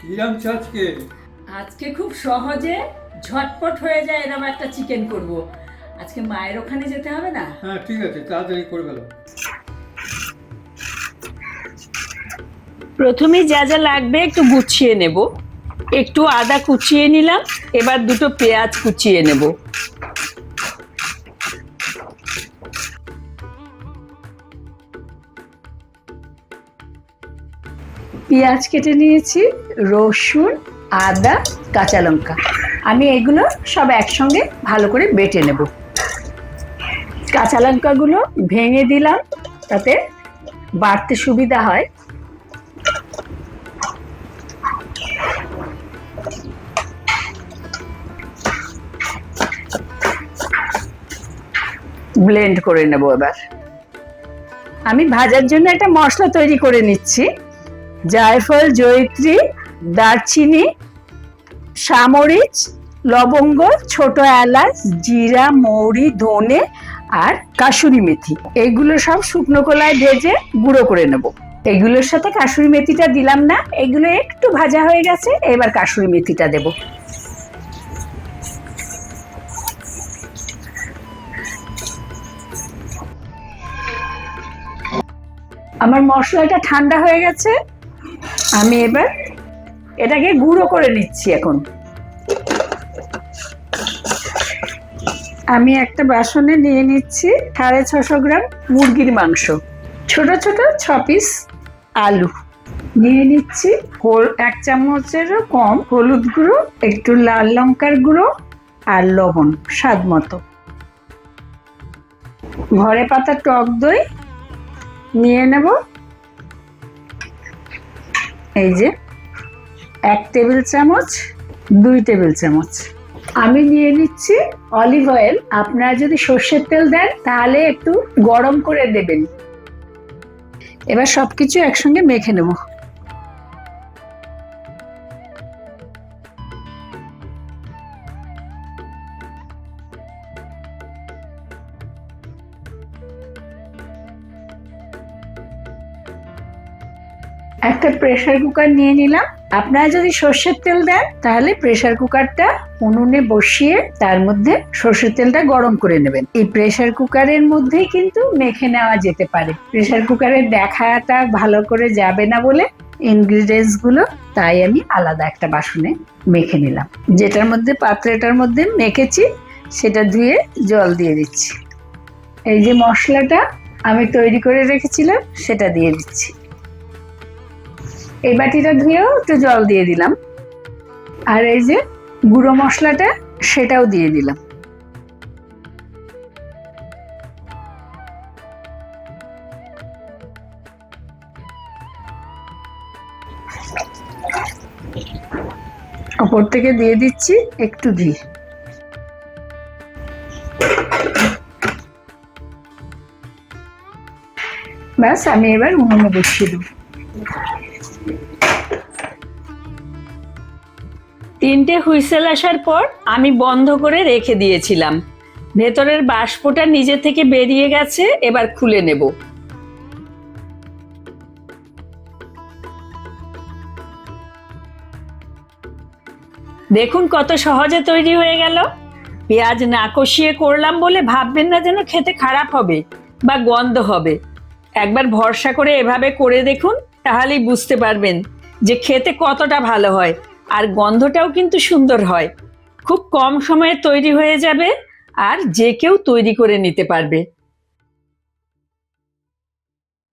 কি রাঁধছ আজকে আজকে খুব সহজে ঝটপট হয়ে যায় এরকম একটা চিকেন করব। আজকে মায়ের ওখানে যেতে হবে না? হ্যাঁ ঠিক আছে তাড়াতাড়ি করে ফেলো। প্রথমে যা যা লাগবে একটু গুছিয়ে নেব। একটু আদা কুচিয়ে নিলাম এবার দুটো পেঁয়াজ কুচিয়ে নেব। পেঁয়াজ কেটে নিয়েছি, রসুন, আদা, কাঁচা লঙ্কা। আমি এগুলো সব একসঙ্গে ভালো করে বেটে নেব। কাঁচা লঙ্কাগুলো ভেঙে দিলাম, তাতে বাড়তে সুবিধা হয়। ব্লেন্ড করে নেব এবার। আমি ভাজার জন্য একটা মশলা তৈরি করে নিচ্ছি। জায়ফল, জয়িত্রী, দারচিনি, সামরিচ, লবঙ্গ, ছোট এলাচ, জিরা, মৌরি, ধনে আর কাসুরি মেথি। এইগুলো সব শুকনো কলায় ভেজে গুঁড়ো করে নেব। এগুলোর সাথে কাসুরি মেথিটা দিলাম না, এগুলো একটু ভাজা হয়ে গেছে, এবার কাসুরি মেথিটা দেবো। আমার মশলাটা ঠান্ডা হয়ে গেছে আমি এবার এটাকে গুঁড়ো করে নিচ্ছি এখন। আমি একটা বাসনে নিয়ে নিচ্ছি সাড়ে ছশো গ্রাম মুরগির মাংস। ছোট ছোট ছ পিস আলু। নিয়ে নিচ্ছি এক চামচেরও কম হলুদ গুঁড়ো, একটু লাল লঙ্কার গুঁড়ো আর লবণ স্বাদ মতো। ঘরে পাতা টক দই নিয়ে নেব। এই যে, এক টেবিল চামচ, দুই টেবিল চামচ। আমি নিয়ে নিচ্ছি অলিভ অয়েল। আপনারা যদি সর্ষের তেল দেন, তাহলে একটু গরম করে দেবেন। এবার সবকিছু একসঙ্গে মেখে নেব। একটা প্রেশার কুকার নিয়ে নিলাম। আপনারা যদি সর্ষের তেল দেন, তাহলে প্রেশার কুকারটা উনুনে বসিয়ে তার মধ্যে সর্ষের তেলটা গরম করে নেবেন। এই প্রেশার কুকারের মধ্যেই কিন্তু মেখে নেওয়া যেতে পারে। প্রেশার কুকারের দেখাটা ভালো করে যাবে না বলে ইনগ্রিডিয়েন্টসগুলো তাই আমি আলাদা একটা বাসনে মেখে নিলাম। যেটার মধ্যে, পাত্রটার মধ্যে মেখেছি, সেটা ধুয়ে জল দিয়ে দিচ্ছি। এই যে মশলাটা আমি তৈরি করে রেখেছিলাম, সেটা দিয়ে দিচ্ছি। এই বাটিটা ধুয়েও একটু জল দিয়ে দিলাম। আর এই যে গুঁড়ো মশলাটা সেটাও দিয়ে দিলাম। ওপর থেকে দিয়ে দিচ্ছি একটু ঘি। ব্যাস, আমি এবার উনুনে বসিয়ে দেবো। তিনটে হুইসেল আসার পর আমি বন্ধ করে রেখে দিয়েছিলাম। ভেতরের বাষ্পটা নিজে থেকে বেরিয়ে গেছে, এবার খুলে নেব। দেখুন কত সহজে তৈরি হয়ে গেল। পেঁয়াজ না কষিয়ে করলাম বলে ভাববেন না যেন খেতে খারাপ হবে বা গন্ধ হবে। একবার ভরসা করে এভাবে করে দেখুন, তাহলেই বুঝতে পারবেন যে খেতে কতটা ভালো হয়। আর গন্ধটাও কিন্তু সুন্দর হয়। খুব কম সময়ে তৈরি হয়ে যাবে আর যে কেউ তৈরি করে নিতে পারবে।